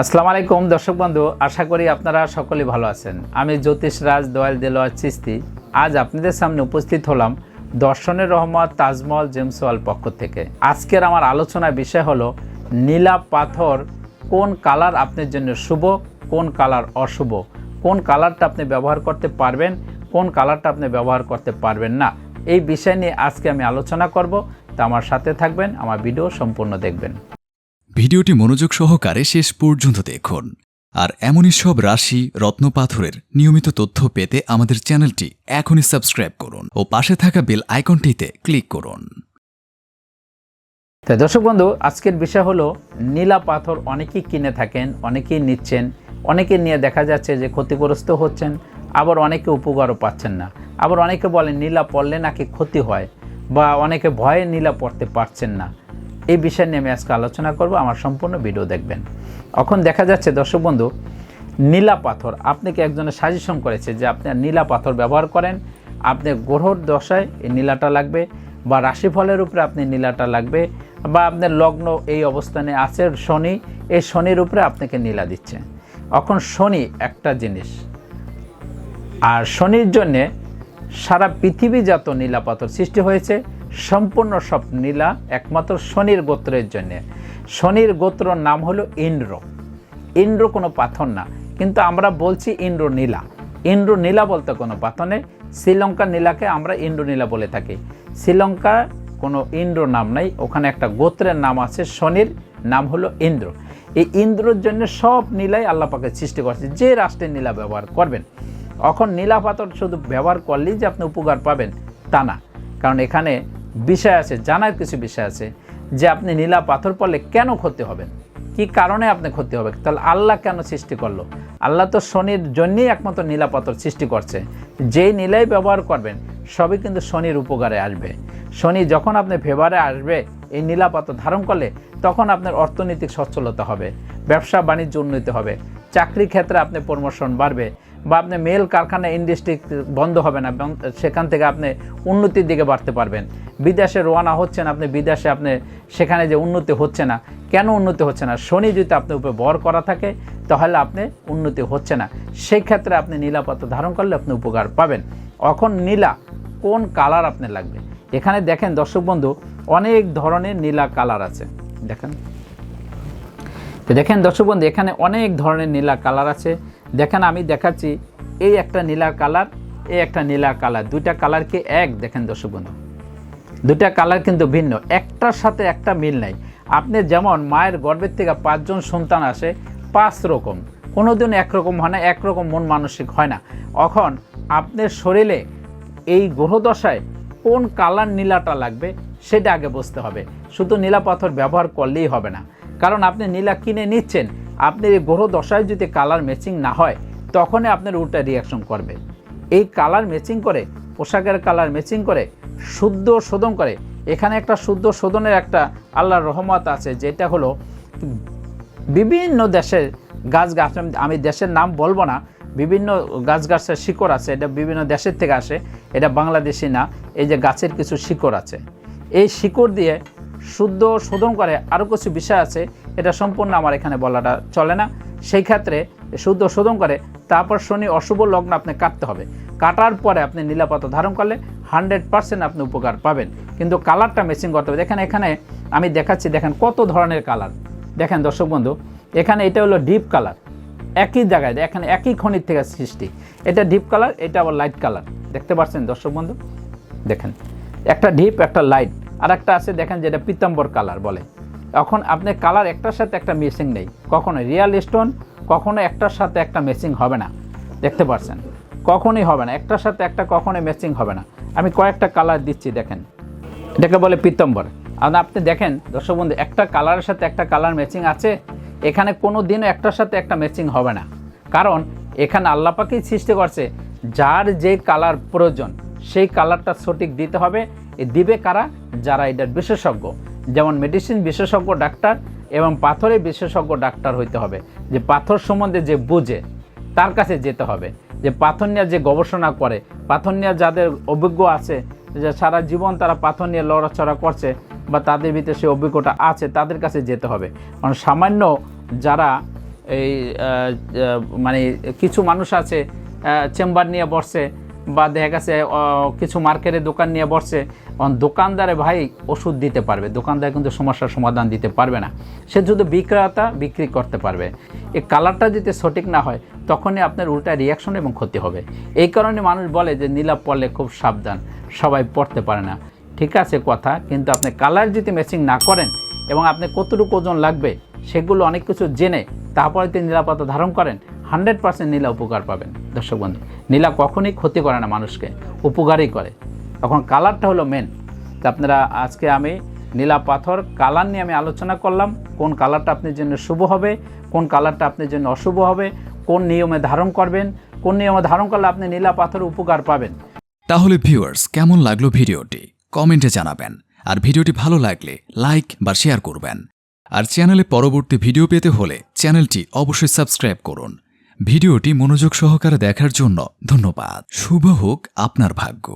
আসসালামু আলাইকুম, দর্শক বন্ধু, আশা করি আপনারা সকলেই ভালো আছেন। আমি জ্যোতিষ রাজ, দোয়াল দেলোয়ার চিস্তি আজ আপনাদের সামনে উপস্থিত হলাম দর্শনের রহমত তাজমহল জেমসওয়াল পক্ষ থেকে। আজকের আমার আলোচনার বিষয় হলো, নীলা পাথর কোন কালার আপনার জন্য শুভ, কোন কালার অশুভ? কোন কালারটা আপনি ব্যবহার করতে পারবেন, কোন কালারটা আপনি ব্যবহার করতে পারবেন না? এই বিষয় নিয়ে আজকে আমি আলোচনা করব। তা আমার সাথে থাকবেন, আমার ভিডিও সম্পূর্ণ দেখবেন। ভিডিওটি মনোযোগ সহকারে শেষ পর্যন্ত দেখুন। আর এমনই সব রাশি রত্নপাথরের নিয়মিত তথ্য পেতে আমাদের চ্যানেলটি এখনই সাবস্ক্রাইব করুন ও পাশে থাকা বেল আইকনটিতে ক্লিক করুন। তো দর্শক বন্ধু, আজকের বিষয় হলো, নীলা পাথর অনেকেই কিনে থাকেন, অনেকেই নিচ্ছেন অনেকে নিয়ে দেখা যাচ্ছে যে ক্ষতিগ্রস্ত হচ্ছেন, আবার অনেকে উপকারও পাচ্ছেন না। আবার অনেকে বলেন, নীলা পড়লে নাকি ক্ষতি হয়, বা অনেকে ভয়ে নীলা পড়তে পারছেন না। এই বিষয় নিয়ে আমি আজকে আলোচনা করব, আমার সম্পূর্ণ ভিডিও দেখবেন। এখন দেখা যাচ্ছে, দর্শক বন্ধু, নীলা পাথর আপনাকে একজনে সাজেশন করেছে যে আপনি নীলা পাথর ব্যবহার করেন? আপনি গ্রহর দশায় এই নীলাটা লাগবে বা রাশিফলের উপরে আপনি নীলাটা লাগবে বা আপনার লগ্ন এই অবস্থানে আছে, শনি, এই শনির উপরে আপনাকে নীলা দিচ্ছে। এখন শনি একটা জিনিস। আর শনির জন্যে সারা পৃথিবীজাত নীলা পাথর সৃষ্টি হয়েছে। সম্পূর্ণ সব নীলা, একমাত্র শনির গোত্রের জন্যে। শনির গোত্রর নাম হলো ইন্দ্র। ইন্দ্র কোনো পাথর না, কিন্তু আমরা বলছি ইন্দ্র নীলা। ইন্দ্র নীলা বলতে কোনো পাথর নেই। শ্রীলঙ্কার নীলাকে আমরা ইন্দ্র নীলা বলে থাকি। শ্রীলঙ্কা কোনো ইন্দ্র নাম নাই, ওখানে একটা গোত্রের নাম আছে, শনির নাম হলো ইন্দ্র। এই ইন্দ্রর জন্য সব নীলাই আল্লাপাকে সৃষ্টি করছে, যে রাষ্ট্রের নীলা ব্যবহার করবেন। এখন নীলা পাথর শুধু ব্যবহার করলেই যে আপনি উপকার পাবেন, তা না। কারণ এখানে বিষয় আছে, জানার কিছু বিষয় আছে যে আপনি নীলা পাথর পড়লে কেন ক্ষতি হবেন কি কারণে আপনি ক্ষতি হবে? তাহলে আল্লাহ কেন সৃষ্টি করল? আল্লাহ তো শনির জন্যই একমাত্র নীলা পাথর সৃষ্টি করছে। যেই নীলাই ব্যবহার করবেন, সবই কিন্তু শনির উপকারে আসবে। শনি যখন আপনি ফেভারে আসবে, এই নীলা পাথর ধারণ করলে তখন আপনার অর্থনৈতিক সচ্ছলতা হবে, ব্যবসা বাণিজ্য উন্নতি হবে চাকরি ক্ষেত্রে আপনি প্রমোশন বাড়বে বা আপনি মেল কারখানা ইন্ডাস্ট্রি বন্ধ হবে না, এবং সেখান থেকে আপনি উন্নতির দিকে বাড়তে পারবেন। বিদেশে রোয়ানা হচ্ছেন আপনি, বিদেশে আপনি, সেখানে যে উন্নতি হচ্ছে না। কেন উন্নতি হচ্ছে না? শনি যদি আপনার উপরে বর করা থাকে, তাহলে আপনি উন্নতি হচ্ছে না। সেই ক্ষেত্রে আপনি নীলাপাত্র ধারণ করলে আপনি উপকার পাবেন। এখন নীলা, কোন কালার আপনি লাগবে? এখানে দেখেন দর্শক বন্ধু, অনেক ধরনের নীলা কালার আছে। দেখেন। তো দেখেন দর্শক বন্ধু, এখানে অনেক ধরনের নীলা কালার আছে। দেখেন আমি দেখাচ্ছি, এই একটা নীলার কালার, এই একটা নীলার কালার। দুইটা কালার কি এক? দেখেন দর্শক বন্ধু। দুটা কালার কিন্তু ভিন্ন, একটার সাথে একটা মিল নাই। আপনি যেমন মায়ের গর্ভের থেকে পাঁচজন সন্তান আসে, পাঁচ রকম। কোনোদিন একরকম হয় না, একরকম মন মানসিক হয় না। এখন আপনার শরীরে এই গ্রহদশায় কোন কালার নীলাটা লাগবে, সেটা আগে বুঝতে হবে। শুধু নীলা পাথর ব্যবহার করলেই হবে না। কারণ আপনি নীলা কিনে নিচ্ছেন আপনার এই গ্রহ দশায় যদি কালার ম্যাচিং না হয়, তখনই আপনার উল্টা রিয়াকশন করবে। এই কালার ম্যাচিং করে, পোশাকের কালার ম্যাচিং করে, শুদ্ধ শোধন করে। এখানে একটা শুদ্ধ শোধনের একটা আল্লাহর রহমত আছে, যেটা হলো বিভিন্ন দেশের গাছ গাছ আমি দেশের নাম বলব না, বিভিন্ন গাছ গাছের শিকড় আছে, এটা বিভিন্ন দেশের থেকে আসে, এটা বাংলাদেশি না, এই যে গাছের কিছু শিকড় আছে। এই শিকড় দিয়ে শুদ্ধ শোধন করে আরও কিছু বিষয় আছে এটা সম্পূর্ণ আমার এখানে বলাটা চলে না। সেই ক্ষেত্রে শুদ্ধ শোধন করে তারপর শনি অশুভ লগ্ন আপনি কাটতে হবে। কাটার পরে আপনি নীলাপাত ধারণ করলে হান্ড্রেড পার্সেন্ট আপনি উপকার পাবেন। কিন্তু কালারটা ম্যাচিং করতে হবে। দেখেন এখানে আমি দেখাচ্ছি, দেখেন কত ধরনের কালার। দেখেন দর্শক বন্ধু, এখানে এটা হলো ডিপ কালার একই জায়গায় এখানে একই খনির থেকে সৃষ্টি। এটা ডিপ কালার এটা আবার লাইট কালার দেখতে পাচ্ছেন দর্শক বন্ধু? দেখেন, একটা ডিপ একটা লাইট আর একটা আছে, দেখেন যেটা পিতাম্বর কালার বলে। এখন আপনি কালার একটার সাথে একটা মেসিং নেই। কখনো রিয়াল স্টোন কখনো একটার সাথে একটা মেসিং হবে না। দেখতে পাচ্ছেন? কখনই হবে না। একটার সাথে একটা কখনোই ম্যাচিং হবে না। আমি কয়েকটা কালার দিচ্ছি, দেখেন। এটাকে বলে পিতম্বর। আর আপনি দেখেন, দর্শক বন্ধু, একটা কালারের সাথে একটা কালার ম্যাচিং আছে। এখানে কোনো দিনও একটার সাথে একটা ম্যাচিং হবে না। কারণ এখানে আল্লাপাকেই সৃষ্টি করছে, যার যে কালার প্রয়োজন, সেই কালারটা সঠিক দিতে হবে। দিবে কারা? যারা এটার বিশেষজ্ঞ। যেমন মেডিসিন বিশেষজ্ঞ ডাক্তার এবং পাথরের বিশেষজ্ঞ ডাক্তার হইতে হবে। যে পাথর সম্বন্ধে যে বুঝে, তার কাছে যেতে হবে। যে পাথর নিয়ে যে গবেষণা করে, পাথর নিয়ে যাদের অভিজ্ঞ আছে, যে সারা জীবন তারা পাথর নিয়ে লড়াচড়া করছে বা তাদের ভিতরে সেই অভিজ্ঞতা আছে, তাদের কাছে যেতে হবে। কারণ সামান্য যারা এই মানে কিছু মানুষ আছে চেম্বার নিয়ে বসছে বা দেখা গেছে কিছু মার্কেটে দোকান নিয়ে বসছে অন দোকানদারে ভাই ওষুধ দিতে পারবে, দোকানদার কিন্তু সমস্যার সমাধান দিতে পারবে না। সে যদি বিক্রেতা বিক্রি করতে পারবে এই কালারটা যদি সঠিক না হয়, তখনই আপনার উল্টা রিয়াকশন এবং ক্ষতি হবে। এই কারণে মানুষ বলে যে নীলা পড়লে খুব সাবধান, সবাই পড়তে পারে না। ঠিক আছে কথা, কিন্তু আপনি কালার যদি ম্যাচিং না করেন এবং আপনি কতটুকু ওজন লাগবে, সেগুলো অনেক কিছু জেনে তারপরে তিনি নিরাপত্তা ধারণ করেন হান্ড্রেড পার্সেন্ট নীলা উপকার পাবেন। দর্শক বন্ধু, নীলা কখনই ক্ষতি করে না মানুষকে, উপকারই করে। এখন কালারটা হলো মেন তা আপনারা, আজকে আমি নীলা পাথর কালার নিয়ে আমি আলোচনা করলাম, কোন কালারটা আপনার জন্য শুভ হবে, কোন কালারটা আপনার জন্য অশুভ হবে, কোন নিয়মে ধারণ করবেন, কোন নিয়মে ধারণ করলে আপনি নীলা পাথর উপকার পাবেন। তাহলে ভিউয়ার্স কেমন লাগল ভিডিওটি? কমেন্টে জানাবেন। আর ভিডিওটি ভালো লাগলে লাইক বা শেয়ার করবেন। আর চ্যানেলে পরবর্তী ভিডিও পেতে হলে চ্যানেলটি অবশ্যই সাবস্ক্রাইব করুন। ভিডিওটি মনোযোগ সহকারে দেখার জন্য ধন্যবাদ। শুভ হোক আপনার ভাগ্য।